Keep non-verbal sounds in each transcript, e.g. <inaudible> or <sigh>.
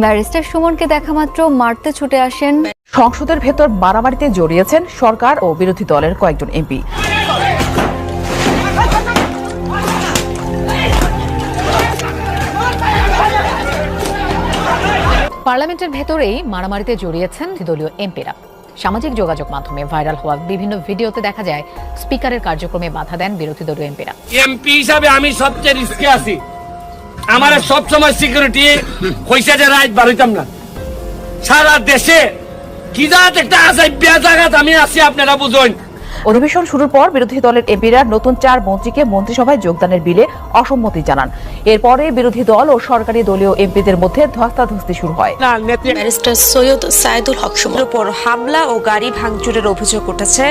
Barrister সুমনকে দেখা মাত্র মারতে ছুটে আসেন। সংসদের ভেতর মারামারিতে জড়িয়েছেন সরকার ও বিরোধী দলের কয়েকজন এমপি। পার্লামেন্টের ভেতরেই মারামারিতে জড়িয়েছেন দলীয় এমপিরা। সামাজিক যোগাযোগ মাধ্যমে ভাইরাল হওয়া বিভিন্ন ভিডিওতে দেখা যায় স্পিকারের কার্যক্রমে বাধা দেন বিরোধী দলীয় এমপিরা। এমপি হিসাবে আমি সবচেয়ে রিস্কে আছি। আমার সব সময় সিকিউরিটি পয়সা যে রাইট বাড়িতাম না। সারা দেশে কি জাত একটা আছে জায়গাত আমি আছি আপনারা বুঝুন। অধিবেশন শুরুর পর বিরোধী দলের এমপিরা নতুন চার মন্ত্রীকে মন্ত্রিসভায় যোগদানের বিলে অসম্মতি জানান। এরপরে বিরোধী দল ও সরকারি দলীয় এমপিদের মধ্যে ধস্তাধস্তি শুরু হয়। ব্যারিস্টার সৈয়দ সাইদুল হক উপর হামলা ও গাড়ি ভাঙচুরের অভিযোগ উঠেছে।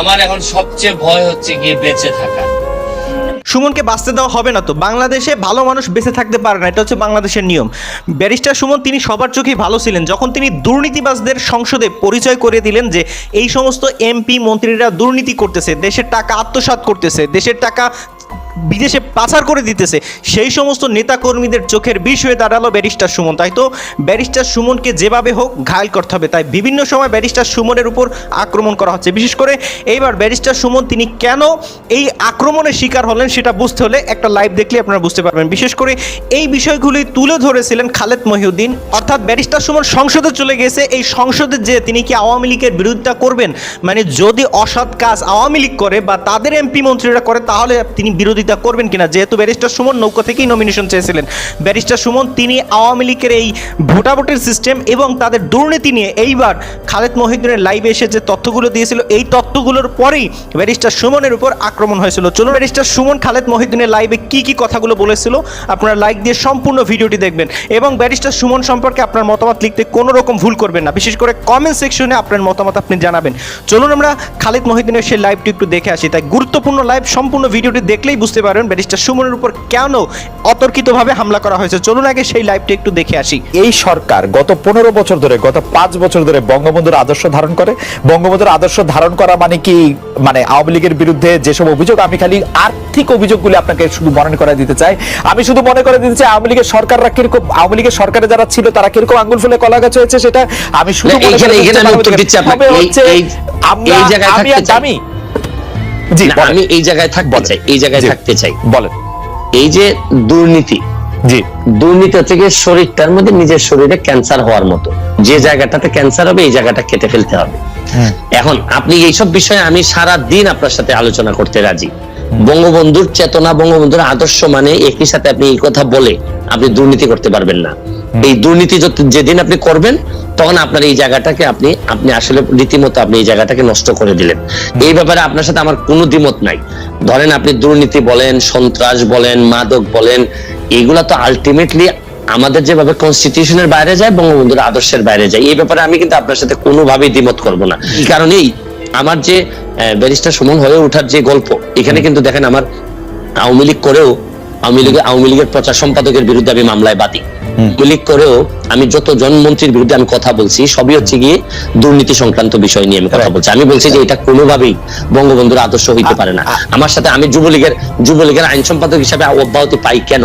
আমার এখন সবচেয়ে ভয় হচ্ছে গিয়ে বেঁচে থাকা। সুমনকে বাঁচতে দেওয়া হবে না তো। বাংলাদেশে ভালো মানুষ বেঁচে থাকতে পারে না, এটা হচ্ছে বাংলাদেশের নিয়ম। ব্যারিস্টার সুমন, তিনি সবার চোখেই ভালো ছিলেন। যখন তিনি দুর্নীতিবাজদের সংসদে পরিচয় করে দিলেন যে এই সমস্ত এমপি মন্ত্রীরা দুর্নীতি করতেছে, দেশের টাকা আত্মসাত করতেছে, দেশের টাকা বিদেশে পাচার করে দিতেছে। সেই সমস্ত নেতাকর্মীদের চোখের বিষ হয়ে দাঁড়াল ব্যারিস্টার সুমন। তাই তো ব্যারিস্টার সুমনকে যেভাবে হোক ঘায়ল করতে হবে। তাই বিভিন্ন সময় ব্যারিস্টার সুমনের উপর আক্রমণ করা হচ্ছে। বিশেষ করে এইবার ব্যারিস্টার সুমন তিনি কেন এই আক্রমণের শিকার হলেন সেটা বুঝতে হলে একটা লাইভ দেখলে আপনারা বুঝতে পারবেন। বিশেষ করে এই বিষয়গুলি তুলে ধরেছিলেন খালেদ মহিউদ্দিন। অর্থাৎ ব্যারিস্টার সুমন সংসদে চলে গেছে। এই সংসদে যে তিনি কি আওয়ামী লীগের বিরোধিতা করবেন? মানে যদি অসৎ কাজ আওয়ামী লীগ করে বা তাদের এমপি মন্ত্রীরা করে, তাহলে তিনি বিরোধিতা করবেন কিনা? যেহেতু ব্যারিস্টার সুমন নৌকা থেকেই নমিনেশন চেয়েছিলেন। ব্যারিস্টার সুমন, তিনি আওয়ামী লীগের এই ভোটাভুটির সিস্টেম এবং তাদের দুর্নীতি নিয়ে এইবার খালেদ মহিউদ্দিনের লাইভে এসে যে তথ্যগুলো দিয়েছিল, এই তথ্যগুলোর পরেই ব্যারিস্টার সুমনের উপর আক্রমণ হয়েছিল। চলুন ব্যারিস্টার সুমন খালেদ মহিউদ্দিনের লাইভে কি কি কথাগুলো বলেছিল, আপনারা লাইক দিয়ে সম্পূর্ণ ভিডিওটি দেখবেন এবং ব্যারিস্টার সুমন সম্পর্কে আপনার মতামত লিখতে কোনো রকম ভুল করবেন না। বিশেষ করে কমেন্ট সেকশনে আপনার মতামত আপনি জানাবেন। চলুন আমরা খালেদ মহিউদ্দিনের সেই লাইভটি একটু দেখে আসি। তাই গুরুত্বপূর্ণ লাইভ সম্পূর্ণ ভিডিওটি দেখলেই বুঝতে পারবেন ব্যারিস্টার সুমনের উপর কেন অতর্কিতভাবে হামলা করা হয়েছে। চলুন আগে সেই লাইভটি একটু দেখে আসি। এই সরকার গত পনেরো বছর ধরে গত পাঁচ বছর ধরে বঙ্গবন্ধুর আদর্শ ধারণ করে। বঙ্গবন্ধুর আদর্শ ধারণ করা মানে কি? মানে আওয়ামী লীগের বিরুদ্ধে যেসব অভিযোগ আমি খালি আর্থিক অভিযোগগুলি আপনাকে শুধু মনে করে দিতে চাই। আমি শুধু মনে করে দিতে চাই আওয়ামী লীগের সরকাররা কীরকম আওয়ামী লীগের সরকারে যারা ছিল তারা কীরকম আঙ্গুল ফুলে কলা গাছ হয়েছে সেটা আমি শুধু মনে করে আমি দিচ্ছি আপনাকে। হবে এই- হচ্ছে এই- আমরা- এই জায়গায় আমি জি আমি এই জায়গায় থাকতে চাই এই জায়গায় থাকতে চাই। বলেন। এই যে দুর্নীতি জি। দুর্নীতি থেকে শরীরটার মধ্যে নিজের শরীরে ক্যান্সার হওয়ার মতো। যে জায়গাটাতে ক্যান্সার হবে এই জায়গাটা কেটে ফেলতে হবে। এখন আপনি এইসব বিষয়ে আমি সারা দিন আপনার সাথে আলোচনা করতে রাজি। বঙ্গবন্ধুর চেতনা বঙ্গবন্ধুর আদর্শ মানে একই সাথে আপনি এই কথা বলে আপনি দুর্নীতি করতে পারবেন না। এই দুর্নীতি যেদিন আপনি করবেন তখন আপনার এই জায়গাটাকে আপনি আপনি আসলে রীতিমতো আপনি এই জায়গাটাকে নষ্ট করে দিলেন। এই ব্যাপারে আপনার সাথে আমার কোনো দ্বিমত নাই। ধরেন আপনি দুর্নীতি বলেন সন্ত্রাস বলেন মাদক বলেন এগুলা তো আলটিমেটলি আমাদের যেভাবে কনস্টিটিউশনের বাইরে যায় বঙ্গবন্ধুর আদর্শের বাইরে যায়। এই ব্যাপারে আমি কিন্তু আপনার সাথে কোনোভাবেই দ্বিমত করব না। কারণ এই আমার যে ব্যারিস্টার সুমন হয়ে ওঠার যে গল্প এখানে কিন্তু দেখেন আমার আওয়ামী লীগ করেও আওয়ামী লীগের আওয়ামী লীগের প্রচার সম্পাদকের বিরুদ্ধে আমি মামলায় বাদী। লীগ করেও আমি যত জন মন্ত্রীর বিরুদ্ধে আমি কথা বলছি সবই হচ্ছে গিয়ে দুর্নীতি সংক্রান্ত বিষয় নিয়ে আমি কথা বলছি। আমি বলছি যে এটা কোনোভাবেই বঙ্গবন্ধুর আদর্শ হইতে পারে না। আমার সাথে আমি যুবলীগের যুবলীগের আইন সম্পাদক হিসাবে অব্যাহতি পাই কেন?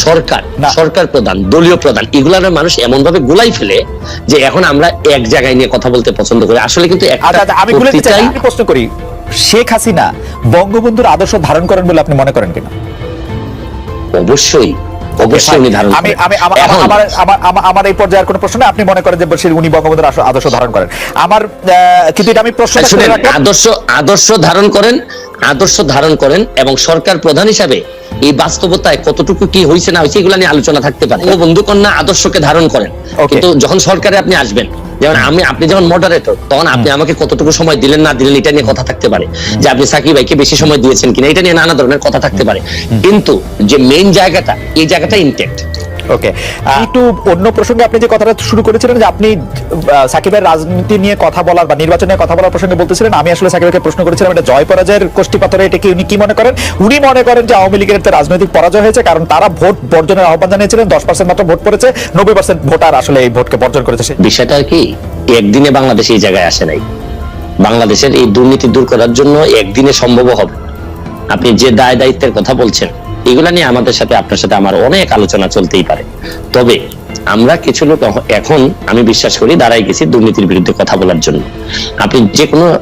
সরকার সরকার প্রধান দলীয় প্রধান এগুলার মানুষ এমন ভাবে গুলাই ফেলে যে এখন আমরা এক জায়গায় নিয়ে কথা বলতে পছন্দ করি। আসলে কিন্তু আচ্ছা আচ্ছা, আমি প্রশ্ন করি শেখ হাসিনা বঙ্গবন্ধুর আদর্শ ধারণ করেন বলে আপনি মনে করেন কিনা? অবশ্যই অবশ্যই উনি ধারণ আমি আমি আমার আমার আমার- আমার আমার এই পর্যায়ের কোনো প্রশ্ন আপনি মনে করেন যে সে উনি বঙ্গবন্ধুর আদর্শ ধারণ করেন। আমার আহ, কিন্তু এটা আমি প্রশ্ন আদর্শ আদর্শ ধারণ করেন আদর্শ ধারণ করেন এবং সরকার প্রধান হিসাবে এই বাস্তবতায় কতটুকু কি হয়েছে না হয়েছে এগুলো নিয়ে আলোচনা থাকতে পারে। ও বন্ধু কন্যা আদর্শকে ধারণ করেন। কিন্তু যখন সরকারে আপনি আসবেন যেমন আমি আপনি যখন মডারেটর তখন আপনি আমাকে কতটুকু সময় দিলেন না দিলেন এটা নিয়ে কথা থাকতে পারে। যে আপনি সাকিব ভাইকে বেশি সময় দিয়েছেন কিনা এটা নিয়ে নানা ধরনের কথা থাকতে পারে। কিন্তু যে মেইন জায়গাটা এই জায়গাটা ইনটেক্ট ওকে একটু অন্য প্রসঙ্গে আপনি যে কথাটা শুরু করেছিলেন যে আপনি সাকিবের রাজনীতি নিয়ে কথা বলার বা নির্বাচন নিয়ে কথা বলার প্রসঙ্গে বলতেছিলেন, আমি আসলে সাকিবকে প্রশ্ন করেছিলাম, এটা জয় পরাজয়ের কোষ্ঠী পাথরে এটা কি উনি কি মনে করেন? উনি মনে করেন যে আওয়ামী লীগের রাজনৈতিক পরাজয় হয়েছে, কারণ তারা ভোট বর্জনের আহ্বান জানিয়েছিলেন, দশ পার্সেন্ট মাত্র ভোট পড়েছে, নব্বই পার্সেন্ট ভোটার আসলে এই ভোটকে বর্জন করেছে বিষয়টা কি, একদিনে বাংলাদেশ এই জায়গায় আসে নাই। বাংলাদেশের এই দুর্নীতি দূর করার জন্য একদিনে সম্ভব হবে আপনি যে দায় দায়িত্বের কথা বলছেন এগুলা নিয়ে আমাদের সাথে, আপনার সাথে আমার অনেক আলোচনা চলতেই পারে। তবে আমরা কিছু লোক এখন আমি বিশ্বাস করি দাঁড়াই গেছি দুর্নীতির বিরুদ্ধে কথা বলার জন্য। আপনি যে কোনো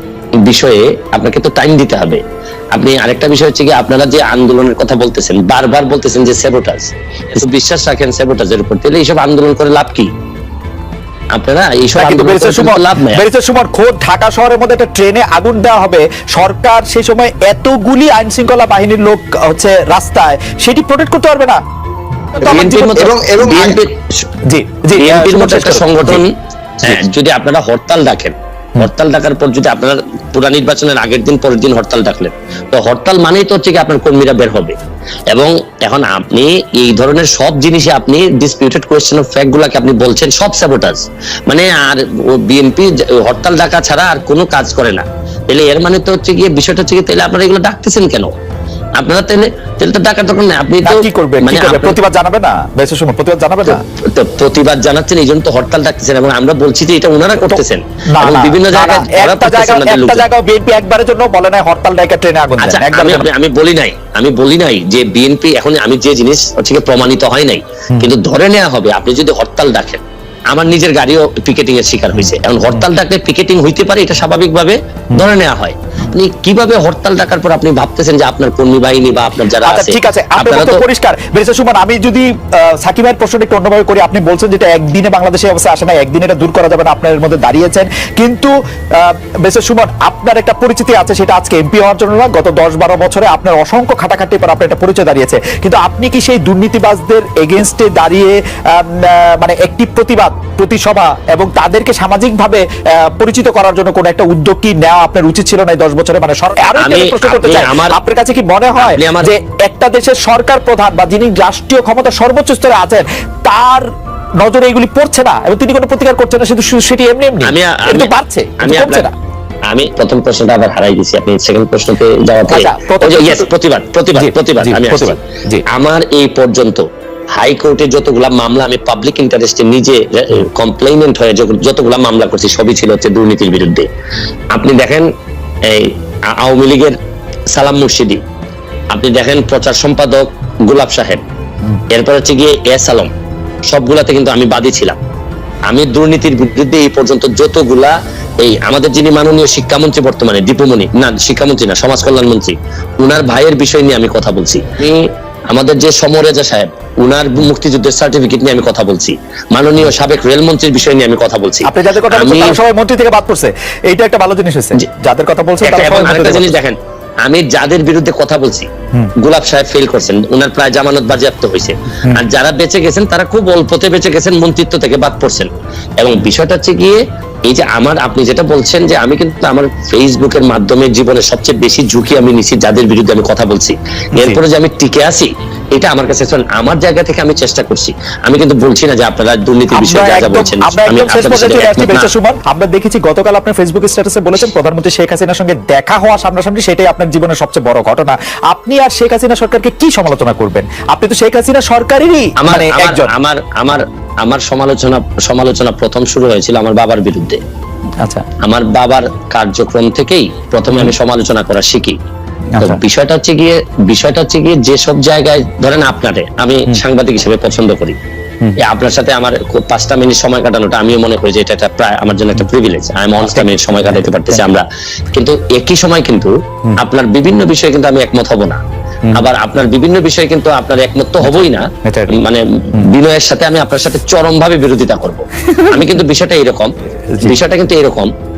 বিষয়ে আপনাকে তো টাইম দিতে হবে। আপনি আরেকটা বিষয় হচ্ছে কি, আপনারা যে আন্দোলনের কথা বলতেছেন, বারবার বলতেছেন যে সেবোটাজ বিশ্বাস রাখেন সেবোটাজের উপর। তাহলে এইসব আন্দোলন করে লাভ কি? আপনারা এইসব কিন্তু আন্দোলন বেরিসের করে সময় কিন্তু লাভ নাই। বেরিসের সময় খোদ ঢাকা শহরের মধ্যে একটা ট্রেনে আগুন দেওয়া হবে। সরকার সেই সময় এতগুলি আইন শৃঙ্খলা বাহিনীর লোক হচ্ছে রাস্তায় সেটি প্রোটেক্ট করতে পারবে না। তো আমার বিএনপির জীবন- মতো এবং- এবং- বিএনপির জি জি বিএনপির সুমন মতো শেষ একটা সংগঠন হ্যাঁ, যদি আপনারা হরতাল ডাকেন হরতাল ডাকার পর যদি আপনারা পুরা নির্বাচনের আগের দিন পরের দিন হরতাল ডাকলেন তো হরতাল মানেই তো হচ্ছে কি আপনার কর্মীরা বের হবে। এবং এখন আপনি এই ধরনের সব জিনিসে আপনি ডিসপিউটেড কোয়েশ্চেন অফ ফ্যাক্ট গুলাকে আপনি বলছেন, সব স্যাবোটাজ মানে আর বিএনপি হরতাল ডাকা ছাড়া আর কোনো কাজ করে না। তাহলে এর মানে তো হচ্ছে গিয়ে বিষয়টা হচ্ছে গিয়ে তাহলে আপনারা এগুলো ডাকতেছেন কেন? আপনারা তাহলে তাহলে তো ডাকার দরকার নেই। আপনি তো কি করবে? মানে প্রতিবাদ জানাবে না? সময় প্রতিবাদ জানাবে না? তো প্রতিবাদ জানাচ্ছেন তো হরতাল ডাকতেছেন এবং আমরা বলছি যে এটা ওনারা করতেছেন। এবং বিভিন্ন জায়গায় একটা জায়গা একটা জায়গা বিএনপি একবারের জন্য বলে নাই হরতাল ডাইকা ট্রেনে আগুন আচ্ছা দেন আমি আমি বলি নাই আমি বলি নাই যে বিএনপি এখন আমি যে জিনিস হচ্ছে প্রমাণিত হয় নাই। কিন্তু ধরে নেওয়া হবে আপনি যদি হরতাল ডাকেন আমার নিজের গাড়িও পিকেটিং এর শিকার হয়েছে। এখন হরতাল ডাকলে পিকেটিং হইতে পারে এটা স্বাভাবিকভাবে ধরে নেওয়া হয়। আপনি কীভাবে হরতাল ডাকার পর আপনি ভাবতেছেন যে আপনার কর্মী বাহিনী বা আপনার যারা আচ্ছা আছে ঠিক আছে আপনার তো পরিষ্কার। বেরিসা সুমন আমি যদি সাকিবের প্রশ্নটা একটু অন্যভাবে করি আপনি বলছেন যেটা একদিনে বাংলাদেশে অবস্থা আসে না একদিনে এটা দূর করা যাবে না আপনার মধ্যে দাঁড়িয়েছেন। কিন্তু বেরিসা সুমন আপনার একটা পরিচিতি আছে সেটা আজকে এমপি হওয়ার জন্য না গত দশ বারো বছরে আপনার অসংখ্য খাটাখাটির পর আপনার একটা পরিচয় দাঁড়িয়েছে। কিন্তু আপনি কি সেই দুর্নীতিবাজদের এগেনস্টে দাঁড়িয়ে মানে একটি প্রতিবাদ প্রতিসভা এবং তাদেরকে সামাজিকভাবে পরিচিত করার জন্য কোন একটা উদ্যোগ কি নেওয়া আপনার উচিত ছিল না দশ বছরে? মানে প্রশ্ন করতে চাই। আপনার কাছে কি মনে হয় যে একটা দেশের সরকার প্রধান বা যিনি রাষ্ট্রীয় ক্ষমতা সর্বোচ্চ স্তরে আছেন তার নজরে এগুলি পড়ছে না এবং তিনি কোনো প্রতিকার করছেন না শুধু সেটি এমনি এমনি। আমি এটা বাড়ছে কমছে না। আমি প্রথম প্রশ্নটা আবার হারাই দিছি আপনি সেকেন্ড প্রশ্নতে যাওয়াতে প্রতিবাদ প্রতিবাদ প্রতিবাদ আমি প্রতিবাদ, জি। আমার এই পর্যন্ত হাইকোর্টে যতগুলা মামলা আমি পাবলিক ইন্টারেস্টে নিজে কমপ্লেইনেন্ট হয়ে যতগুলা মামলা করছি সবই ছিল হচ্ছে দুর্নীতির বিরুদ্ধে। আপনি দেখেন এই আওয়ামী লীগের সালাম মুর্শিদি আপনি দেখেন প্রচার সম্পাদক গোলাপ সাহেব এরপর হচ্ছে গিয়ে এস আলম সবগুলাতে কিন্তু আমি বাদী ছিলাম। আমি দুর্নীতির বিরুদ্ধে এই পর্যন্ত যতগুলা এই আমাদের যিনি মাননীয় শিক্ষামন্ত্রী বর্তমানে দীপুমণি না শিক্ষামন্ত্রী না সমাজ কল্যাণ মন্ত্রী উনার ভাইয়ের বিষয় নিয়ে আমি কথা বলছি। আমাদের যে সমরেজা সাহেব উনার মুক্তিযুদ্ধের সার্টিফিকেট নিয়ে আমি কথা বলছি। মাননীয় সাবেক রেলমন্ত্রীর বিষয় নিয়ে আমি কথা বলছি। আপনি যাদের কথা বলছেন সবাই মন্ত্রী থেকে বাদ পড়ছে। এইটা একটা ভালো জিনিস হয়েছে। যাদের কথা বলছেন একটা- তারা সবাই আরেকটা জিনিস দেখেন আমি যাদের বিরুদ্ধে কথা বলছি গোলাপ সাহেব ফেল করছেন উনার প্রায় জামানত বাজেয়াপ্ত হয়েছে। আর যারা বেঁচে গেছেন তারা খুব অল্পতে বেঁচে গেছেন মন্ত্রিত্ব থেকে বাদ পড়ছেন। এবং বিষয়টা হচ্ছে গিয়ে এই যে আমার আপনি যেটা বলছেন যে আমি কিন্তু আমার ফেসবুকের মাধ্যমে জীবনে সবচেয়ে বেশি ঝুঁকি আমি নিছি যাদের বিরুদ্ধে আমি কথা বলছি। এরপরে যে আমি টিকে আছি এটা আমার কাছে আমার জায়গা থেকে আমি চেষ্টা করছি। আমি কিন্তু বলছি না যে আপনারা দুর্নীতির বিষয়ে যা যা বলছেন আমি আমরা দেখেছি গতকাল আপনার ফেসবুক স্ট্যাটাসে বলেছেন প্রধানমন্ত্রী শেখ হাসিনার সঙ্গে দেখা হওয়া সামনাসামনি সেটাই আপনার জীবনের সবচেয়ে বড় ঘটনা। আপনি আর শেখ হাসিনা সরকারকে কি সমালোচনা করবেন? আপনি তো শেখ হাসিনা সরকারেরই মানে একজন। আমার আমার আমার সমালোচনা সমালোচনা প্রথম শুরু হয়েছিল আমার বাবার বিরুদ্ধে। আচ্ছা। আমার বাবার কার্যক্রম থেকেই প্রথমে আমি সমালোচনা করা শিখি। বিষয়টা হচ্ছে গিয়ে বিষয়টা হচ্ছে গিয়ে যেসব জায়গায় ধরেন আপনারে আমি সাংবাদিক হিসেবে পছন্দ করি। আপনার সাথে আমার পাঁচটা মিনিট সময় কাটানোটা আমিও মনে করি যে এটা একটা প্রায় আমার জন্য একটা প্রিভিলেজ আমি পাঁচটা মিনিট সময় কাটাতে পারতেছি আমরা। কিন্তু একই সময় কিন্তু আপনার বিভিন্ন বিষয়ে কিন্তু আমি একমত হব না। আবার আপনার বিভিন্ন বিষয়ে কিন্তু আপনার একমত তো হবই না। মানে বিনয়ের সাথে আমি আপনার সাথে চরম ভাবে বিরোধিতা করব। আমি কিন্তু বিষয়টা এরকম বিষয়টা কিন্তু এরকম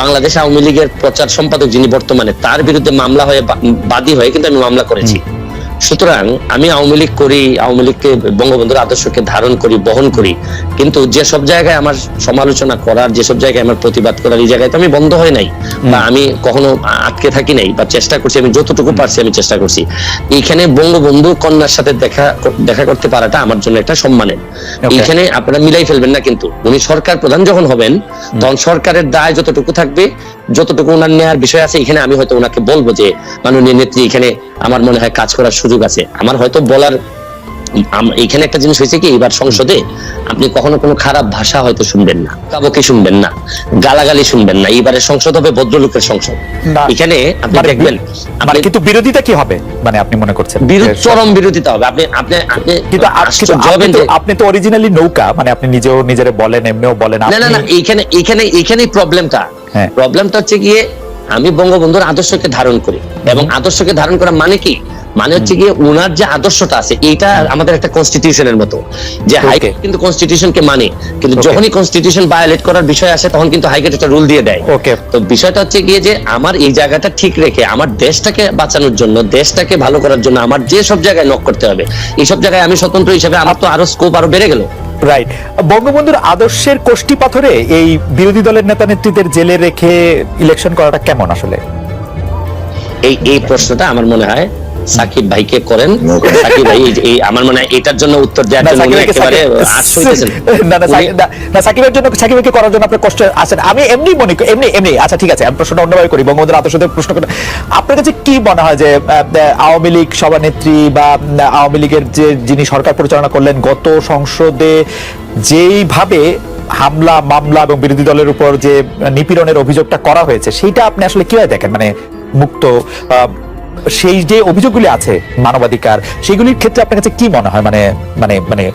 বাংলাদেশ আওয়ামী লীগের প্রচার সম্পাদক যিনি বর্তমানে তার বিরুদ্ধে মামলা হয়ে বাদী হয়ে কিন্তু আমি মামলা করেছি। সুতরাং আমি আওয়ামী লীগ করি আওয়ামী লীগকে বঙ্গবন্ধুর আদর্শকে ধারণ করি বহন করি। কিন্তু যেসব জায়গায় আমার সমালোচনা করার যেসব জায়গায় আমার প্রতিবাদ করার এই জায়গায় তো আমি বন্ধ হয় নাই। বা আমি কখনো আটকে থাকি নাই বা চেষ্টা করছি আমি যতটুকু পারছি আমি চেষ্টা করছি। এইখানে বঙ্গবন্ধু কন্যার সাথে দেখা দেখা করতে পারাটা আমার জন্য একটা সম্মানের। এইখানে আপনারা মিলাই ফেলবেন না কিন্তু। উনি সরকার প্রধান যখন হবেন তখন সরকারের দায় যতটুকু থাকবে যতটুকু ওনার নেওয়ার বিষয় আছে এখানে আমি হয়তো ওনাকে বলব যে মাননীয় নেত্রী এখানে আমার মনে হয় কাজ করার সুযোগ আছে। আমার হয়তো বলার এখানে একটা জিনিস হয়েছে কি এবার সংসদে আপনি কখনো কোনো খারাপ ভাষা হয়তো শুনবেন না কাবকে শুনবেন না গালাগালি শুনবেন না এইবারে সংসদ হবে ভদ্রলোকের সংসদ। এখানে আপনি দেখবেন মানে কিন্তু বিরোধিতা কি হবে মানে আপনি মনে করছেন? বিরোধ চরম বিরোধিতা হবে। আপনি আপনি আপনি কিন্তু আপ- আপনি তো অরিজিনালি নৌকা মানে আপনি নিজেও নিজেরে বলেন এমনিও বলেন না না না এইখানে এখানে এইখানেই প্রবলেমটা হ্যাঁ। প্রবলেমটা হচ্ছে গিয়ে আমি বঙ্গবন্ধুর আদর্শকে ধারণ করি। এবং আদর্শকে ধারণ করা মানে কি? মানে হচ্ছে গিয়ে উনার যে আদর্শটা আছে এইটা আমাদের একটা কনস্টিটিউশনের মতো। যে হাইকোর্ট কিন্তু কনস্টিটিউশনকে মানে। কিন্তু যখনই কনস্টিটিউশন ভায়োলেট করার বিষয় আসে তখন কিন্তু হাইকোর্ট একটা রুল দিয়ে দেয়। Okay. তো বিষয়টা হচ্ছে গিয়ে যে আমার এই জায়গাটা ঠিক রেখে আমার দেশটাকে বাঁচানোর জন্য দেশটাকে ভালো করার জন্য আমার যে সব জায়গায় নক করতে হবে এইসব জায়গায় আমি স্বতন্ত্র হিসেবে আমার তো আরও স্কোপ আরও বেড়ে গেল। রাইট বঙ্গবন্ধুর আদর্শের কোষ্টি পাথরে এই বিরোধী দলের নেতা নেত্রীদের জেলে রেখে ইলেকশন করাটা কেমন আসলে? এই এই প্রশ্নটা আমার মনে হয় সাকিব ভাইকে করেন। সাকিব ভাই এই- আমার মনে হয় এটার জন্য উত্তর দেওয়ার না, জন্য উনি একেবারে আশ হইতেছেন <laughs> না, না, সাকিব- না, না, সাকিবের জন্য সাকিবকে করার জন্য আপনার কষ্ট আছেন আমি এমনি মনে করি এমনি এমনি আচ্ছা ঠিক আছে আমি প্রশ্নটা অন্যভাবে করি বঙ্গবন্ধুর আদর্শ প্রশ্ন করি আপনার কাছে কি মনে হয় যে আওয়ামী লীগ সভানেত্রী বা আওয়ামী লীগের যে যিনি সরকার পরিচালনা করলেন গত সংসদে যেইভাবে হামলা মামলা এবং বিরোধী দলের উপর যে নিপীড়নের অভিযোগটা করা হয়েছে সেটা আপনি আসলে কীভাবে দেখেন? মানে মুক্ত সেই যে অভিযোগগুলি আছে মানবাধিকার সেগুলির ক্ষেত্রে আপনার কাছে কি মনে হয়? মানে মানে মানে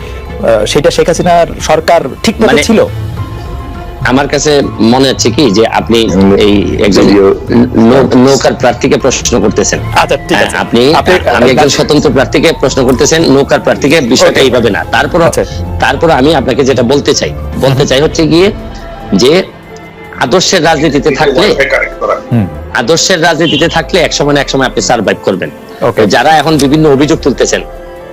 সেটা শেখ হাসিনার সরকার ঠিক মতো মানে- ছিল? আমার কাছে মনে হচ্ছে কি যে আপনি এই একজন নৌকার প্রার্থীকে প্রশ্ন করতেছেন। আচ্ছা হ্যাঁ, আপনি আপনি আমি একজন স্বতন্ত্র প্রার্থীকে প্রশ্ন করতেছেন নৌকার প্রার্থীকে বিষয়টা এইভাবে না। তারপর আচ্ছা। তারপর আমি আপনাকে যেটা বলতে চাই বলতে চাই হচ্ছে গিয়ে যে আদর্শের রাজনীতিতে থাকলে। আদর্শের রাজনীতিতে থাকলে এক সময় না এক সময় আপনি সার্ভাইভ করবেন। যারা এখন বিভিন্ন অভিযোগ তুলতেছেন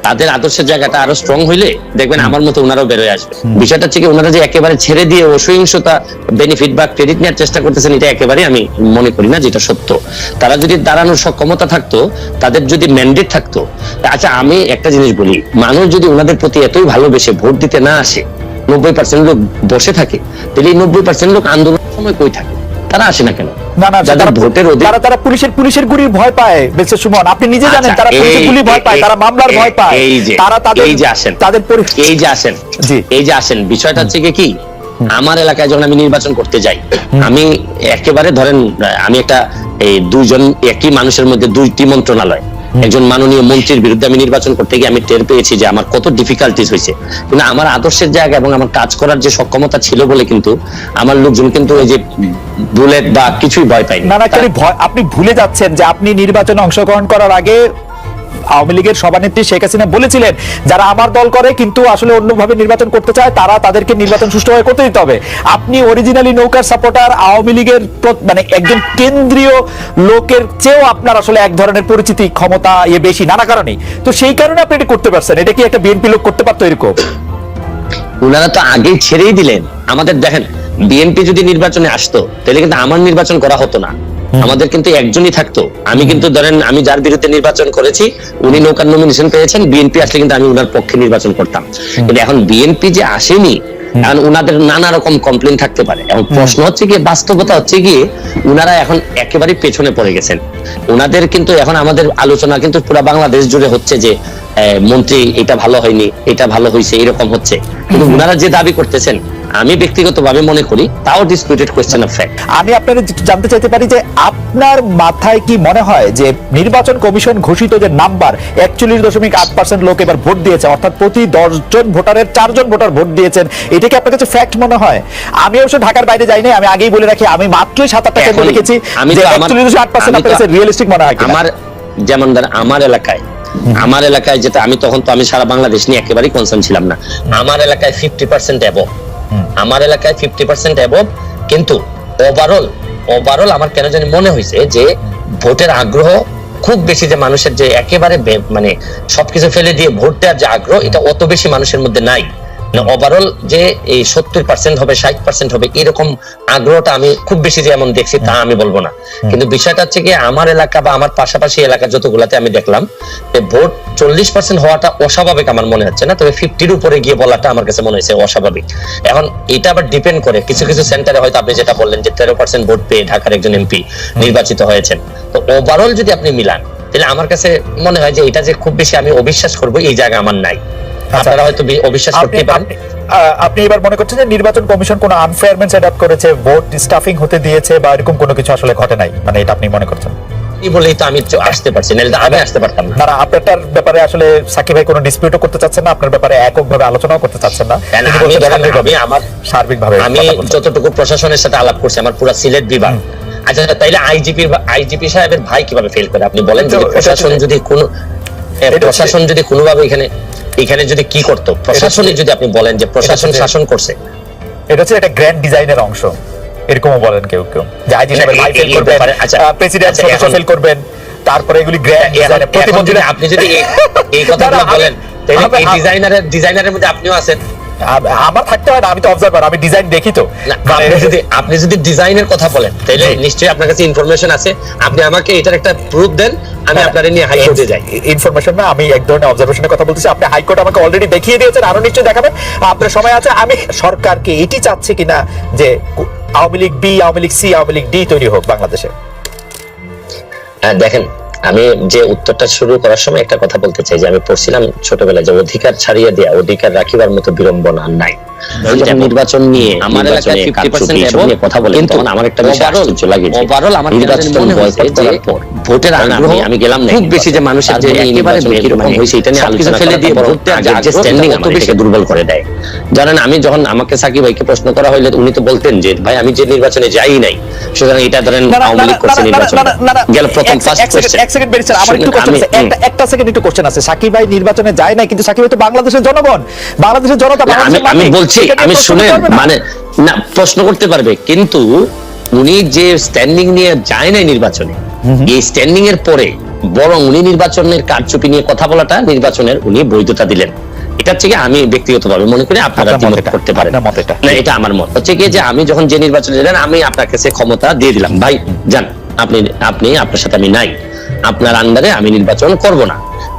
তাদের আদর্শের জায়গাটা আরও স্ট্রং হইলে দেখবেন আমার মতো ওনারাও বেরোয় আসবে। বিষয়টা হচ্ছে ওনারা যে একেবারে ছেড়ে দিয়ে অসহিংসতা বেনিফিট বা ক্রেডিট নেওয়ার চেষ্টা করতেছেন এটা একেবারে আমি মনে করি না যেটা সত্য। তারা যদি দাঁড়ানোর সক্ষমতা থাকতো তাদের যদি ম্যান্ডেট থাকতো আচ্ছা আমি একটা জিনিস বলি মানুষ যদি ওনাদের প্রতি এতই ভালোবেসে ভোট দিতে না আসে নব্বই পার্সেন্ট লোক বসে থাকে তাহলে এই নব্বই পার্সেন্ট লোক আন্দোলনের সময় কই থাকে? তারা আসে না কেন? না না ভোটের তারা তারা পুলিশের পুলিশের গুলির ভয় পায় বেশি সুমন। আপনি নিজে জানেন তারা পুলিশের গুলি ভয় পায় তারা মামলার ভয় পায়। তারা তাদের এই যে আসেন। তাদের পরি- এই যে আসেন। জি। এই যে আসেন বিষয়টা হচ্ছে কি? আমার এলাকায় যখন আমি নির্বাচন করতে যাই আমি একেবারে ধরেন আমি একটা এই দুইজন একই মানুষের মধ্যে দুইটি মন্ত্রণালয়। একজন মাননীয় মন্ত্রীর বিরুদ্ধে আমি নির্বাচন করতে গিয়ে আমি টের পেয়েছি যে আমার কত ডিফিকাল্টিস হয়েছে। কিন্তু আমার আদর্শের জায়গা এবং আমার কাজ করার যে সক্ষমতা ছিল বলে কিন্তু আমার লোকজন কিন্তু ওই যে বুলেট বা কিছুই ভয় পায়নি না। না আপনি ভুলে যাচ্ছেন যে আপনি নির্বাচনে অংশগ্রহণ করার আগে আওয়ামী লীগের সভানেত্রী শেখ হাসিনা বলেছিলেন, যারা আমার দল করে কিন্তু আসলে অন্যভাবে নির্বাচন করতে চায়, তারা তাদেরকে নির্বাচন সুষ্ঠুভাবে করতে দিতে হবে। আপনি অরিজিনালি নৌকার সাপোর্টার আওয়ামী লীগের মানে একজন কেন্দ্রীয় লোকের চেয়েও আপনার আসলে এক ধরনের পরিচিতি, ক্ষমতা ইয়ে বেশি, নানা কারণে তো সেই কারণে আপনি এটা করতে পারছেন। এটা কি একটা বিএনপি লোক করতে পারতো এরকম? ওনারা তো আগেই ছেড়েই দিলেন। আমাদের দেখেন, বিএনপি যদি নির্বাচনে আসতো, তাহলে কিন্তু আমার নির্বাচন করা হতো না। আমাদের কিন্তু একজনই থাকতো। আমি কিন্তু ধরেন আমি যার বিরুদ্ধে নির্বাচন করেছি উনি নৌকার নমিনেশন পেয়েছেন বিএনপি আসলে কিন্তু আমি ওনার পক্ষে নির্বাচন করতাম। কিন্তু এখন বিএনপি যে আসেনি এখন উনাদের নানা রকম কমপ্লেন থাকতে পারে। এখন প্রশ্ন হচ্ছে গিয়ে বাস্তবতা হচ্ছে গিয়ে উনারা এখন একেবারে পেছনে পড়ে গেছেন। উনাদের কিন্তু এখন আমাদের আলোচনা কিন্তু পুরো বাংলাদেশ জুড়ে হচ্ছে যে মন্ত্রী এটা ভালো হয়নি এটা ভালো হয়েছে এরকম হচ্ছে। কিন্তু উনারা যে দাবি করতেছেন আমি ব্যক্তিগতভাবে মনে করি তাও ডিসপিউটেড কোয়েশ্চেন অফ ফ্যাক্ট আমি আপনাদের জানতে চাইতে পারি যে আপনার মাথায় কি মনে হয় যে নির্বাচন কমিশন ঘোষিত যে নাম্বার একচল্লিশ দশমিক আট পার্সেন্ট লোক এবার ভোট দিয়েছে অর্থাৎ প্রতি দশ জন ভোটারের চারজন ভোটার ভোট দিয়েছেন এটা কি আপনার কাছে ফ্যাক্ট মনে হয়? আমি অবশ্য ঢাকার বাইরে যাইনি আমি আগেই বলে রাখি আমি মাত্রই সাত আটটা লিখেছি আমি একচল্লিশ দশমিক আট পার্সেন্ট আপনার কাছে রিয়েলিস্টিক মনে হয় আমার যেমন ধর আমার এলাকায় আমার এলাকায় যেটা আমি তখন তো আমি সারা বাংলাদেশ নিয়ে একেবারেই কনসার্ন ছিলাম না। আমার এলাকায় ফিফটি পার্সেন্ট অ্যাবভ আমার এলাকায় ফিফটি পার্সেন্ট অ্যাবভ কিন্তু ওভারঅল ওভারঅল আমার কেন জানি মনে হয়েছে যে ভোটের আগ্রহ খুব বেশি যে মানুষের যে একেবারে মানে সবকিছু ফেলে দিয়ে ভোট দেওয়ার যে আগ্রহ এটা অত বেশি মানুষের মধ্যে নাই। ওভারঅল যে এই সত্তর পার্সেন্ট হবে ষাট পার্সেন্ট হবে এরকম আগ্রহটা আমি খুব বেশি যে এমন দেখছি তা আমি বলব না। কিন্তু বিষয়টা হচ্ছে কি আমার এলাকা বা আমার পাশাপাশি এলাকা যতগুলাতে আমি দেখলাম যে ভোট চল্লিশ পার্সেন্ট হওয়াটা অস্বাভাবিক আমার মনে হচ্ছে না তবে ফিফটির উপরে গিয়ে বলাটা আমার কাছে মনে হয়েছে অস্বাভাবিক। এখন এটা আবার ডিপেন্ড করে কিছু কিছু সেন্টারে হয়তো আপনি যেটা বললেন যে তেরো পার্সেন্ট ভোট পেয়ে ঢাকার একজন এমপি নির্বাচিত হয়েছেন। তো ওভারঅল যদি আপনি মিলান তাহলে আমার কাছে মনে হয় যে এটা যে খুব বেশি আমি অবিশ্বাস করব এই জায়গা আমার নাই। আপনারা হয়তো অবিশ্বাস করতে পারেন। আপনি- এবার মনে করছেন যে নির্বাচন কমিশন কোনো আনফেয়ারমেন্ট সেট আপ করেছে ভোট স্টাফিং হতে দিয়েছে বা এরকম কোনো কিছু আসলে ঘটে নাই? মানে এটা আপনি মনে করছেন? বলেই তো আমি আসতে পারছি আমি আসতে পারতাম না। না আপনারটার ব্যাপারে আসলে সাকিব ভাই কোনো ডিসপিউটও করতে চাচ্ছেন না আপনার ব্যাপারে এককভাবে আলোচনাও করতে চাচ্ছেন না। আমি আমার সার্বিকভাবে আমি যতটুকু প্রশাসনের সাথে আলাপ করছি আমার পুরো সিলেট বিভাগ। আচ্ছা তাইলে আইজিপি আইজিপি সাহেবের ভাই কীভাবে ফেল করে? আপনি বলেন এটা প্রশাসন যদি কোনো প্রশাসন যদি কোনোভাবে এখানে এখানে যদি কি করত? প্রশাসনে যদি আপনি বলেন যে প্রশাসন শাসন করছে। এটা হচ্ছে একটা গ্র্যান্ড ডিজাইনের অংশ। এরকমও বলেন কেউ কেউ। যে আইজি সাহেবের ভাই এই- ফেল করবেন আচ্ছা, প্রেসিডেন্ট আচ্ছা, সদস্য ফেল করবেন তারপরে এগুলি গ্র্যান্ড ডিজাইনের প্রতিবন্ধী আপনি যদি এই- কথাটা <laughs> বলেন তাহলে এই ডিজাইনারের ডিজাইনারের মধ্যে আপনিও আছেন। আমার থাকতে হয় না আমি তো অবজারভার আমি ডিজাইন দেখি তো। মানে- আপনি যদি আপনি যদি ডিজাইনের কথা বলেন তাহলে। নিশ্চয়ই আপনার কাছে ইনফরমেশন আছে। আপনি আমাকে এটার একটা প্রুফ দেন আমি আপনার নিয়ে হাই হাইকোর্টে যাই। ইনফরমেশন না আমি এক ধরনের অবজারভেশনের কথা বলতেছি। আপনি হাইকোর্ট আমাকে অলরেডি দেখিয়ে দিয়েছেন আরও নিশ্চয়ই দেখাবেন। আপনার সময় আছে আমি সরকারকে এটি চাচ্ছে কিনা যে Awami League B Awami League C Awami League D তৈরি হোক বাংলাদেশে। হ্যাঁ, দেখেন আমি যে উত্তরটা শুরু করার সময় একটা কথা বলতে চাই যে আমি পড়ছিলাম ছোটবেলায় যে অধিকার ছাড়িয়ে দেয়া, অধিকার রাখিবার মতো বিড়ম্বনা নাই। নির্বাচন নিয়ে আমার এলাকায় ফিফটি পার্সেন্ট কথা বলে কিন্তু আমার একটা বিষয় আশ্চর্য লাগে ওভারঅল আমার নির্বাচন ভোটের আগ্রহ আমি গেলাম খুব বেশি যে মানুষের যে একেবারে কীরকম হয়েছে এটা নিয়ে আলোচনা ফেলে দিয়ে যে স্ট্যান্ডিং বেশি দুর্বল করে দেয় জানেন আমি যখন আমাকে সাকিব ভাইকে প্রশ্ন করা হইলে উনি তো বলতেন যে ভাই আমি যে নির্বাচনে যাই নাই সুতরাং এটা ধরেন আওয়ামী লীগ করছে নির্বাচন গেল প্রথম ফার্স্ট এক এক সেকেন্ড আমার একটু question আছে। একটা একটা সেকেন্ড একটু কোশ্চেন আছে সাকিব ভাই নির্বাচনে যায় নাই কিন্তু সাকিব ভাই তো বাংলাদেশের জনগণ বাংলাদেশের জনতা আমি মালিক। বলছি আমি শুনেন? মানে না প্রশ্ন করতে পারবে কিন্তু উনি যে স্ট্যান্ডিং নিয়ে যায় নাই নির্বাচনে এই স্ট্যান্ডিং এর পরে বরং উনি নির্বাচনের কারচুপি নিয়ে কথা বলাটা নির্বাচনের উনি বৈধতা দিলেন। এটা হচ্ছে কি আমি ব্যক্তিগতভাবে মনে করি আপনারা দ্বিমত করতে পারেন। না এটা আমার মত। হচ্ছে কি যে আমি যখন যে নির্বাচনে গেলেন আমি আপনার কাছে ক্ষমতা দিয়ে দিলাম। ভাই যান আপনি আপনি আপনার সাথে আমি নাই। আপনার আন্ডারে আমি নির্বাচন করব না।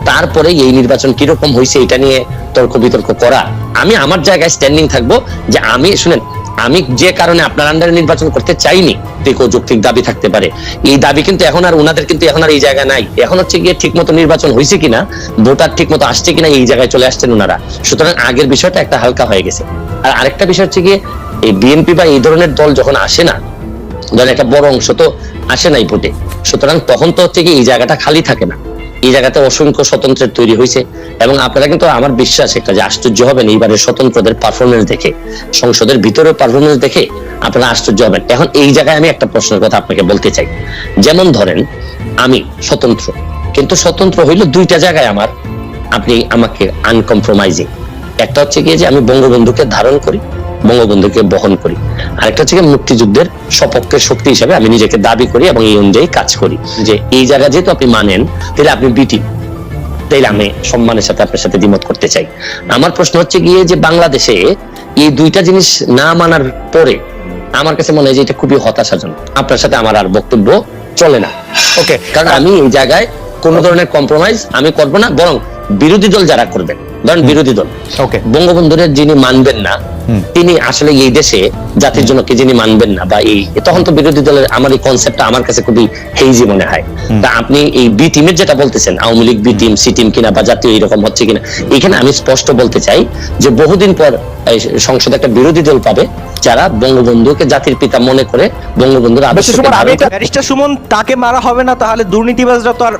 তারপরে এই নির্বাচন কীরকম হয়েছে এটা নিয়ে তর্ক বিতর্ক করা। আমি আমার জায়গায় স্ট্যান্ডিং থাকব যে আমি, শুনেন, আমি যে কারণে আপনার আন্ডারে নির্বাচন করতে চাইনি, দেখো যৌক্তিক দাবি থাকতে পারে। এই দাবি কিন্তু এখন আর ওনাদের কিন্তু এখন আর এই জায়গা নাই। এখন হচ্ছে গিয়ে ঠিক মতো নির্বাচন হয়েছে কিনা, ভোটার ঠিক মতো আসছে কিনা, এই জায়গায় চলে আসছেন ওনারা সুতরাং আগের বিষয়টা একটা হালকা হয়ে গেছে। আর আরেকটা বিষয় হচ্ছে গিয়ে, এই বিএনপি বা এই ধরনের দল যখন আসে না ধরেন একটা বড় অংশ তো আসে নাই ভোটে। সুতরাং তখন তো হচ্ছে কি এই জায়গাটা খালি থাকে না। এই জায়গাতে অসংখ্য স্বতন্ত্রের তৈরি হয়েছে এবং আপনারা কিন্তু আমার বিশ্বাস একটা যে আশ্চর্য হবেন এইবারের স্বতন্ত্রদের পারফরমেন্স দেখে, সংসদের ভিতরে পারফরমেন্স দেখে আপনারা আশ্চর্য হবেন। এখন এই জায়গায় আমি একটা প্রশ্নের কথা আপনাকে বলতে চাই। যেমন ধরেন, আমি স্বতন্ত্র, কিন্তু স্বতন্ত্র হইল দুইটা জায়গায় আমার, আপনি আমাকে আনকম্প্রোমাইজিং একটা হচ্ছে গিয়ে যে আমি বঙ্গবন্ধুকে ধারণ করি বঙ্গবন্ধুকে বহন করি। আরেকটা হচ্ছে মুক্তিযুদ্ধের সপক্ষের শক্তি হিসাবে আমি নিজেকে দাবি করি এবং এই অনুযায়ী কাজ করি যে এই জায়গা যেহেতু আপনি মানেন তাহলে আপনি বিটি তাইলে আমি সম্মানের সাথে আপনার সাথে দ্বিমত করতে চাই। আমার প্রশ্ন হচ্ছে গিয়ে যে বাংলাদেশে এই দুইটা জিনিস না মানার পরে আমার কাছে মনে হয় যে এটা খুবই হতাশাজনক। আপনার সাথে আমার আর বক্তব্য চলে না। ওকে কারণ আমি এই জায়গায় কোন ধরনের কম্প্রোমাইজ আমি করব না বরং বিরোধী দল যারা করবেন ধরেন বিরোধী দল ওকে বঙ্গবন্ধুর যিনি মানবেন না তিনি আসলে এই দেশে জাতির জন্য কি যিনি মানবেন না বা এই তখন তো বিরোধী দলের আমার এই কনসেপ্টটা আমার কাছে খুবই হেইজি মনে হয়। তা আপনি এই বি টিমের যেটা বলতেছেন Awami League B team C team কিনা বা জাতীয় এরকম হচ্ছে কিনা এখানে আমি স্পষ্ট বলতে চাই যে বহুদিন পর সংসদে একটা বিরোধী দল পাবে যারা বঙ্গবন্ধুকে জাতির পিতা মনে করে বঙ্গবন্ধুর সুমন, ব্যারিস্টার সুমন তাকে মারা হবে না তাহলে দুর্নীতিবাজরা তো আর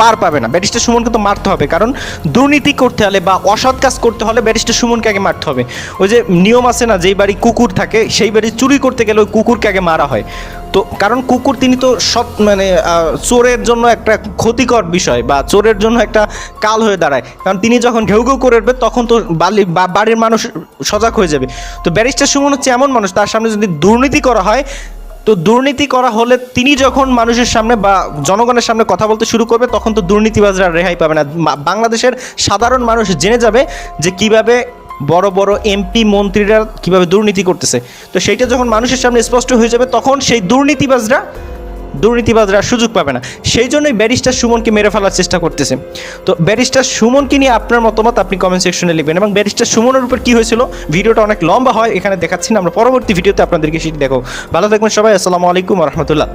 পার পাবে না। ব্যারিস্টার সুমনকে তো মারতে হবে কারণ দুর্নীতি করতে হলে বা অসৎ কাজ করতে হলে ব্যারিস্টার সুমনকে আগে মারতে হবে। ওই যে নিয়ম আছে না, যেই বাড়ি কুকুর থাকে, সেই বাড়ি চুরি করতে গেলে ওই কুকুরকে আগে মারা হয়। তো কারণ কুকুর তিনি তো সব মানে চোরের জন্য একটা ক্ষতিকর বিষয় বা চোরের জন্য একটা কাল হয়ে দাঁড়ায়। কারণ তিনি যখন ঘেউ ঘেউ করে উঠবে, তখন তো বালি বাড়ির মানুষ সজাগ হয়ে যাবে। তো ব্যারিস্টার সুমন হচ্ছে এমন মানুষ, তার সামনে যদি দুর্নীতি করা হয়, তো দুর্নীতি করা হলে তিনি যখন মানুষের সামনে বা জনগণের সামনে কথা বলতে শুরু করবে, তখন তো দুর্নীতিবাজরা রেহাই পাবে না। বাংলাদেশের সাধারণ মানুষ জেনে যাবে যে কীভাবে বড় বড় এমপি মন্ত্রীরা কীভাবে দুর্নীতি করতেছে। তো সেইটা যখন মানুষের সামনে স্পষ্ট হয়ে যাবে, তখন সেই দুর্নীতিবাজরা দুর্নীতিবাজরা সুযোগ পাবে না। সেই জন্যই ব্যারিস্টার সুমনকে মেরে ফেলার চেষ্টা করতেছে। তো ব্যারিস্টার সুমনকে নিয়ে আপনার মতামত আপনি কমেন্ট সেকশনে লিখবেন এবং ব্যারিস্টার সুমনের উপর কি হয়েছিল, ভিডিওটা অনেক লম্বা হয়, এখানে দেখাচ্ছি না। আমরা পরবর্তী ভিডিওতে আপনাদেরকে সেটি দেখো ভালো থাকবেন সবাই, আসসালামু আলাইকুম রহমতুল্লাহ।